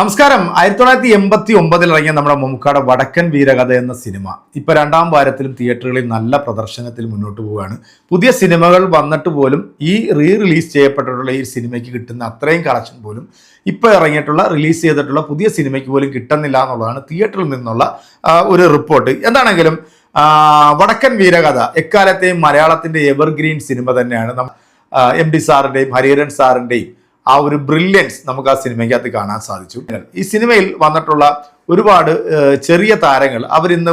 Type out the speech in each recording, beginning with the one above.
നമസ്കാരം. ആയിരത്തി തൊള്ളായിരത്തി എൺപത്തി ഒമ്പതിൽ ഇറങ്ങിയ നമ്മുടെ മമ്മൂക്കാട് വടക്കൻ വീരകഥ എന്ന സിനിമ ഇപ്പൊ രണ്ടാം വാരത്തിലും തിയേറ്ററുകളിൽ നല്ല പ്രദർശനത്തിൽ മുന്നോട്ട് പോവുകയാണ്. പുതിയ സിനിമകൾ വന്നിട്ട് പോലും ഈ റീ റിലീസ് ചെയ്യപ്പെട്ടിട്ടുള്ള ഈ സിനിമയ്ക്ക് കിട്ടുന്ന അത്രയും കളക്ഷൻ പോലും ഇപ്പൊ ഇറങ്ങിയിട്ടുള്ള റിലീസ് ചെയ്തിട്ടുള്ള പുതിയ സിനിമയ്ക്ക് പോലും കിട്ടുന്നില്ല എന്നുള്ളതാണ് തിയേറ്ററിൽ നിന്നുള്ള ഒരു റിപ്പോർട്ട്. എന്താണെങ്കിലും വടക്കൻ വീരകഥ എക്കാലത്തെയും മലയാളത്തിന്റെ എവർഗ്രീൻ സിനിമ തന്നെയാണ്. എം ഡി സാറിന്റെയും ഹരിഹരൻ സാറിന്റെയും ആ ഒരു ബ്രില്യൻസ് നമുക്ക് ആ സിനിമയ്ക്കകത്ത് കാണാൻ സാധിച്ചു. ഈ സിനിമയിൽ വന്നിട്ടുള്ള ഒരുപാട് ചെറിയ താരങ്ങൾ അവരിന്ന്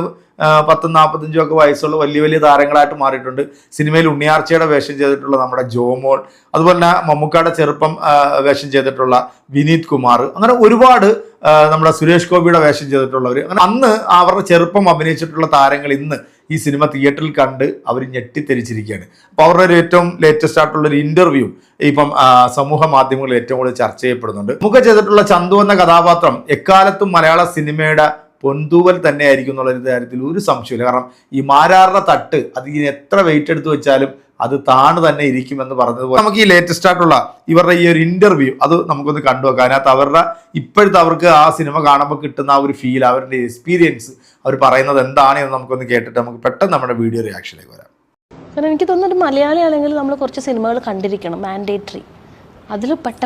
പത്തും നാൽപ്പത്തഞ്ചും ഒക്കെ വയസ്സുള്ള വലിയ വലിയ താരങ്ങളായിട്ട് മാറിയിട്ടുണ്ട്. സിനിമയിൽ ഉണ്ണിയാർച്ചയുടെ വേഷം ചെയ്തിട്ടുള്ള നമ്മുടെ ജോമോൾ അതുപോലെ തന്നെ മമ്മൂക്കയുടെ ചെറുപ്പം വേഷം ചെയ്തിട്ടുള്ള വിനീത് കുമാർ അങ്ങനെ ഒരുപാട് നമ്മുടെ സുരേഷ് ഗോപിയുടെ വേഷം ചെയ്തിട്ടുള്ളവർ അങ്ങനെ അന്ന് അവരുടെ ചെറുപ്പം അഭിനയിച്ചിട്ടുള്ള താരങ്ങൾ ഇന്ന് ഈ സിനിമ തിയേറ്ററിൽ കണ്ട് അവർ ഞെട്ടിത്തെരിച്ചിരിക്കുകയാണ്. അപ്പോൾ അവരുടെ ഒരു ഏറ്റവും ലേറ്റസ്റ്റ് ആയിട്ടുള്ള ഒരു ഇന്റർവ്യൂ ഇപ്പം സമൂഹ മാധ്യമങ്ങളിൽ ഏറ്റവും കൂടുതൽ ചർച്ച ചെയ്യപ്പെടുന്നുണ്ട്. മുഖ ചെയ്തിട്ടുള്ള ചന്തു എന്ന കഥാപാത്രം എക്കാലത്തും മലയാള സിനിമയുടെ പൊന്തൂവൽ തന്നെയായിരിക്കും എന്നുള്ള കാര്യത്തിൽ ഒരു സംശയമില്ല കാരണം ഈ മാരാറിന്റെ തട്ട് അത് ഇനി എത്ര വെയിറ്റ് എടുത്ത് വെച്ചാലും അത് താണു തന്നെ ഇരിക്കുമെന്ന് പറഞ്ഞതുപോലെ നമുക്ക് ഈ ലേറ്റസ്റ്റ് ആയിട്ടുള്ള ഇവരുടെ ഈ ഒരു ഇന്റർവ്യൂ അത് നമുക്കൊന്ന് കണ്ടുവെക്കാം അതിനകത്ത് അവരുടെ ഇപ്പോഴത്തെ അവർക്ക് ആ സിനിമ കാണുമ്പോൾ കിട്ടുന്ന ആ ഒരു ഫീൽ അവരുടെ എക്സ്പീരിയൻസ് അവർ പറയുന്നത് എന്താണ് എന്ന് നമുക്കൊന്ന് കേട്ടിട്ട് നമുക്ക് പെട്ടെന്ന് നമ്മുടെ വീഡിയോ റിയാക്ഷനിലേക്ക് വരാം. കാരണം എനിക്ക് തോന്നുന്നത് മലയാളി ആണെങ്കിൽ നമ്മൾ കുറച്ച് സിനിമകൾ കണ്ടിരിക്കണം മാൻഡേറ്ററി അതിൽ പെട്ട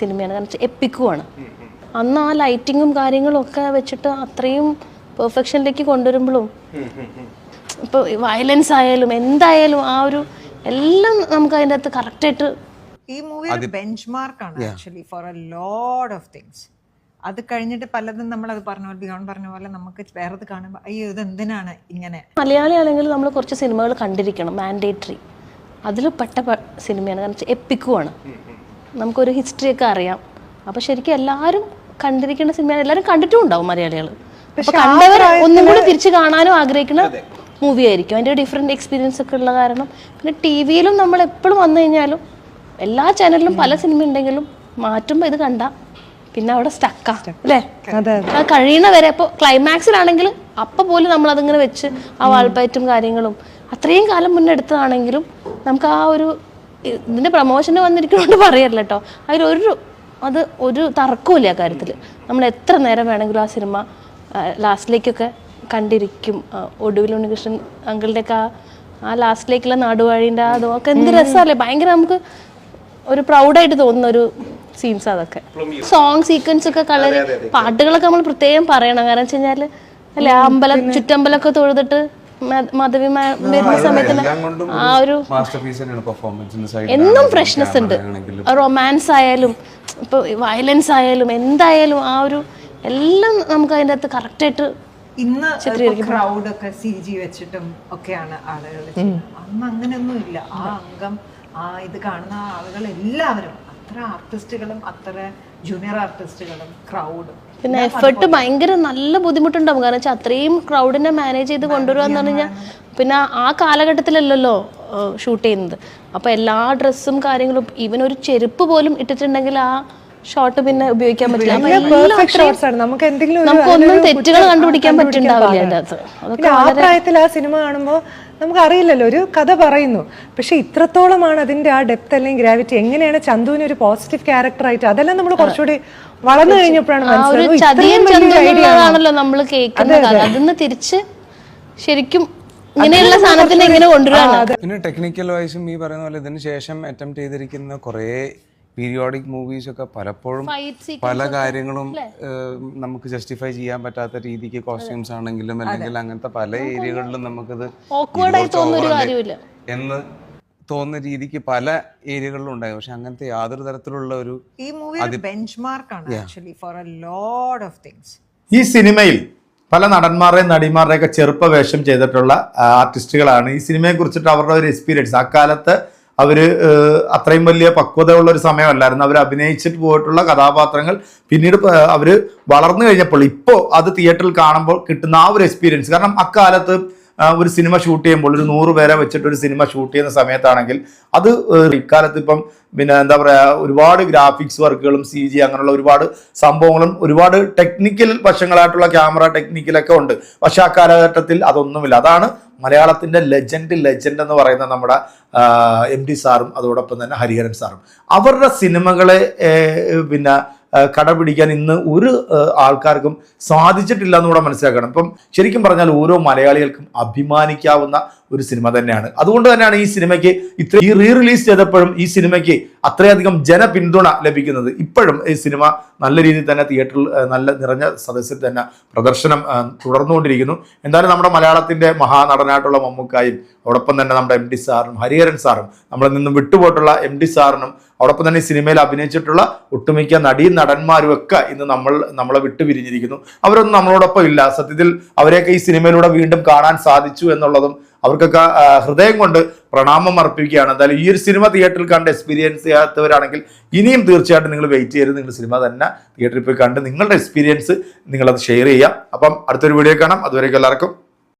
സിനിമയാണ്. കാരണം എപ്പിക്കുവാണ് എപ്പിക്കുമാണ് അന്ന് ആ ലൈറ്റിങ്ങും കാര്യങ്ങളും ഒക്കെ വെച്ചിട്ട് അത്രയും പെർഫെക്ഷനിലേക്ക് കൊണ്ടുവരുമ്പോഴും ഇപ്പോൾ വയലൻസ് ആയാലും എന്തായാലും ആ ഒരു എല്ലാം നമുക്ക് അതിന്റെ അകത്ത് കറക്റ്റായിട്ട് ഈ മൂവി ഒരു ബെഞ്ച് ആണ് actually for a load of things അത് കഴിഞ്ഞിട്ട് പലതും നമ്മൾ അത് പറഞ്ഞ പോലെ ബിയോൺ പറഞ്ഞ പോലെ നമുക്ക് വേറത് കാണുമ്പോൾ അയ്യോ ഇത് എന്തിനാണ് ഇങ്ങനെ? മലയാളി ആണെങ്കിൽ നമ്മൾ കുറച്ച് സിനിമകൾ കണ്ടിരിക്കണം മാൻഡേറ്ററി അതിൽ പെട്ട സിനിമയാണ്. കാരണം വെച്ചാൽ എപ്പിക്കുമാണ് നമുക്കൊരു ഹിസ്റ്ററി ഒക്കെ അറിയാം. അപ്പോൾ ശരിക്കും എല്ലാവരും കണ്ടിരിക്കുന്ന സിനിമയാണ്. എല്ലാവരും കണ്ടിട്ടും ഉണ്ടാവും മലയാളികൾ അപ്പോൾ കണ്ടവർ ഒന്നും കൂടി തിരിച്ചു കാണാനും ആഗ്രഹിക്കുന്ന മൂവി ആയിരിക്കും. അതിന്റെ ഡിഫറെന്റ് എക്സ്പീരിയൻസ് ഒക്കെ ഉള്ള കാരണം. പിന്നെ ടി വിയിലും നമ്മൾ എപ്പോഴും വന്നു കഴിഞ്ഞാലും എല്ലാ ചാനലിലും പല സിനിമ ഉണ്ടെങ്കിലും മാറ്റുമ്പോൾ ഇത് കണ്ട പിന്നെ അവിടെ സ്റ്റക്കാ അല്ലേ? അത് കഴിയുന്ന വരെ ഇപ്പോൾ ക്ലൈമാക്സിലാണെങ്കിൽ അപ്പം പോലും നമ്മൾ അതിങ്ങനെ വെച്ച് ആ വാൾപ്പയറ്റും കാര്യങ്ങളും അത്രയും കാലം മുന്നേ എടുത്തതാണെങ്കിലും നമുക്ക് ആ ഒരു ഇതിന്റെ പ്രൊമോഷന് വന്നിരിക്കുന്നതുകൊണ്ട് പറയല്ല കേട്ടോ. അതിലൊരു അത് ഒരു തർക്കമില്ല ആ കാര്യത്തിൽ നമ്മൾ എത്ര നേരം വേണമെങ്കിലും ആ സിനിമ ലാസ്റ്റിലേക്കൊക്കെ കണ്ടിരിക്കും. ഒടുവിൽ ഉണ്ണികൃഷ്ണൻ അങ്കിളുടെയൊക്കെ ആ ആ ലാസ്റ്റിലേക്കുള്ള നാടുവാഴീന്റെ ആ അതും ഒക്കെ എന്ത് രസമല്ലേ? ഭയങ്കര നമുക്ക് ഒരു പ്രൗഡായിട്ട് തോന്നുന്ന ഒരു സീൻസ് അതൊക്കെ. സോങ് സീക്വൻസ് ഒക്കെ കളർ പാട്ടുകളൊക്കെ നമ്മൾ പ്രത്യേകം പറയണം. കാരണം വെച്ച് കഴിഞ്ഞാൽ അല്ലെ ആ അമ്പലം ചുറ്റമ്പലമൊക്കെ തൊഴുതിട്ട് മ- മാധവി മാം വരുന്ന സമയത്ത് ആ ഒരു എന്നും ഫ്രഷ്നെസ് ഉണ്ട്. റൊമാൻസ് ആയാലും ഇപ്പൊ വയലൻസ് ആയാലും എന്തായാലും ആ ഒരു എല്ലാം നമുക്ക് അതിന്റെ അകത്ത് കറക്റ്റായിട്ട് ഇന്ന് ക്രൗഡ് ഒക്കെ സി ജി വെച്ചിട്ടും ഒക്കെയാണ് ആളുകൾ അന്ന് അങ്ങനെയൊന്നും ഇല്ല ആ അംഗം ആ ഇത് കാണുന്ന ആളുകൾ എല്ലാവരും അത്ര ആർട്ടിസ്റ്റുകളും അത്ര ജൂനിയർ ആർട്ടിസ്റ്റുകളും ക്രൗഡും പിന്നെ എഫേർട്ട് ഭയങ്കര നല്ല ബുദ്ധിമുട്ടുണ്ടാവും. കാരണം വെച്ചാൽ അത്രയും ക്രൗഡിനെ മാനേജ് ചെയ്ത് കൊണ്ടുവരിക എന്ന് പറഞ്ഞു കഴിഞ്ഞാൽ പിന്നെ ആ കാലഘട്ടത്തിലല്ലല്ലോ ഷൂട്ട് ചെയ്യുന്നത്. അപ്പോൾ എല്ലാ ഡ്രസ്സും കാര്യങ്ങളും ഈവൻ ഒരു ചെരുപ്പ് പോലും ഇട്ടിട്ടുണ്ടെങ്കിൽ ആ ഷോട്ട് പിന്നെ ഉപയോഗിക്കാൻ പറ്റില്ല. നമുക്ക് എന്തെങ്കിലും ഒരു നമുക്കൊന്നും തെറ്റുകൾ കണ്ടുപിടിക്കാൻ പറ്റുന്നുണ്ടാവില്ല. അതിന്റെ അകത്ത്. ആ പ്രായത്തിൽ ആ സിനിമ കാണുമ്പോൾ നമുക്ക് അറിയില്ലല്ലോ ഒരു കഥ പറയുന്നു. പക്ഷെ ഇത്രത്തോളമാണ് അതിന്റെ ആ ഡെപ്ത് അല്ലെങ്കിൽ ഗ്രാവിറ്റി എങ്ങനെയാണ് ചന്തുവിന് ഒരു പോസിറ്റീവ് ക്യാരക്ടർ ആയിട്ട് അതെല്ലാം നമ്മൾ കുറച്ചുകൂടി വളർന്നു കഴിഞ്ഞപ്പോഴാണ്? നമ്മൾ അതിന്ന് തിരിച്ച് ശരിക്കും ഇങ്ങനെയുള്ള സാധനത്തിന് എങ്ങനെ കൊണ്ടുവരാണ് ടെക്നിക്കൽ വൈസും ഈ പറയുന്ന പോലെ ഇതിന് ശേഷം അറ്റംപ്റ്റ് ചെയ്തിരിക്കുന്ന കുറേ പീരിയോഡിക് മൂവീസ് ഒക്കെ പലപ്പോഴും പല കാര്യങ്ങളും നമുക്ക് ജസ്റ്റിഫൈ ചെയ്യാൻ പറ്റാത്ത രീതിക്ക് കോസ്റ്റ്യൂംസ് ആണെങ്കിലും അല്ലെങ്കിൽ അങ്ങനത്തെ പല ഏരിയകളിലും നമുക്കത് എന്ന് തോന്നുന്ന രീതിക്ക് പല ഏരിയകളിലും ഉണ്ടായി. പക്ഷെ അങ്ങനത്തെ യാതൊരു തരത്തിലുള്ള ഒരു ഈ മൂവി ഒരു ബെഞ്ച് മാർക്കാണ് actually for a load of things ഈ സിനിമയിൽ പല നടന്മാരുടെയും നടിമാരുടെയൊക്കെ ചെറുപ്പ വേഷം ചെയ്തിട്ടുള്ള ആർട്ടിസ്റ്റുകളാണ് ഈ സിനിമയെ കുറിച്ചിട്ട് അവരുടെ ഒരു എക്സ്പീരിയൻസ് അക്കാലത്ത് ഏഹ്, അത്രയും വലിയ പക്വതയുള്ള ഒരു സമയമല്ലായിരുന്നു. അവർ അഭിനയിച്ചിട്ട് പോയിട്ടുള്ള കഥാപാത്രങ്ങൾ പിന്നീട് അവർ വളർന്നു കഴിഞ്ഞപ്പോൾ ഇപ്പോൾ അത് തിയേറ്ററിൽ കാണുമ്പോൾ കിട്ടുന്ന ആ ഒരു എക്സ്പീരിയൻസ് കാരണം അക്കാലത്ത് ഒരു സിനിമ ഷൂട്ട് ചെയ്യുമ്പോൾ ഒരു നൂറ് പേരെ വെച്ചിട്ട് ഒരു സിനിമ ഷൂട്ട് ചെയ്യുന്ന സമയത്താണെങ്കിൽ അത് ഇക്കാലത്ത് ഇപ്പം പിന്നെ എന്താ പറയുക ഒരുപാട് ഗ്രാഫിക്സ് വർക്കുകളും സി ജി അങ്ങനെയുള്ള ഒരുപാട് സംഭവങ്ങളും ഒരുപാട് ടെക്നിക്കൽ വശങ്ങളായിട്ടുള്ള ക്യാമറ ടെക്നിക്കലൊക്കെ ഉണ്ട്. പക്ഷെ ആ കാലഘട്ടത്തിൽ അതൊന്നുമില്ല. അതാണ് മലയാളത്തിന്റെ ലെജൻഡ് ലെജൻഡ് എന്ന് പറയുന്ന നമ്മുടെ എം ഡി സാറും അതോടൊപ്പം തന്നെ ഹരിഹരൻ സാറും. അവരുടെ സിനിമകളെ പിന്നെ കടപിടിക്കാൻ ഇന്ന് ഒരു ആൾക്കാർക്കും സാധിച്ചിട്ടില്ല എന്നുകൂടെ മനസ്സിലാക്കണം. ഇപ്പം ശരിക്കും പറഞ്ഞാൽ ഓരോ മലയാളികൾക്കും അഭിമാനിക്കാവുന്ന ഒരു സിനിമ തന്നെയാണ്. അതുകൊണ്ട് തന്നെയാണ് ഈ സിനിമയ്ക്ക് ഇത്ര ഈ റീ റിലീസ് ചെയ്തപ്പോഴും ഈ സിനിമയ്ക്ക് അത്രയധികം ജനപിന്തുണ ലഭിക്കുന്നത് ഇപ്പോഴും ഈ സിനിമ നല്ല രീതിയിൽ തന്നെ തിയേറ്ററിൽ നല്ല നിറഞ്ഞ സദസ്സിൽ തന്നെ പ്രദർശനം തുടർന്നുകൊണ്ടിരിക്കുന്നു. എന്തായാലും നമ്മുടെ മലയാളത്തിന്റെ മഹാനടനായിട്ടുള്ള മമ്മൂക്കായും അതോടൊപ്പം തന്നെ നമ്മുടെ എം ഡി സാറിനും ഹരിഹരൻ സാറും നമ്മളിൽ നിന്നും വിട്ടുപോയിട്ടുള്ള എം ഡി സാറിനും അതോടൊപ്പം തന്നെ സിനിമയിൽ അഭിനയിച്ചിട്ടുള്ള ഒട്ടുമിക്ക നടീ നടന്മാരും ഒക്കെ ഇന്ന് നമ്മൾ നമ്മളെ വിട്ടുപിരിഞ്ഞിരിക്കുന്നു അവരൊന്നും നമ്മളോടൊപ്പം ഇല്ല. സത്യത്തിൽ അവരെയൊക്കെ ഈ സിനിമയിലൂടെ വീണ്ടും കാണാൻ സാധിച്ചു എന്നുള്ളതും അവർക്കൊക്കെ ഹൃദയം കൊണ്ട് പ്രണാമം അർപ്പിക്കുകയാണ്. എന്തായാലും ഈ ഒരു സിനിമ തിയേറ്ററിൽ കണ്ട് എക്സ്പീരിയൻസ് ചെയ്യാത്തവരാണെങ്കിൽ ഇനിയും തീർച്ചയായിട്ടും നിങ്ങൾ വെയിറ്റ് ചെയ്യരുത്. നിങ്ങൾ സിനിമ തന്നെ തിയേറ്ററിൽ പോയി കണ്ട് നിങ്ങളുടെ എക്സ്പീരിയൻസ് നിങ്ങളത് ഷെയർ ചെയ്യാം. അപ്പം അടുത്തൊരു വീഡിയോ കാണാം. അതുവരേക്കും എല്ലാവർക്കും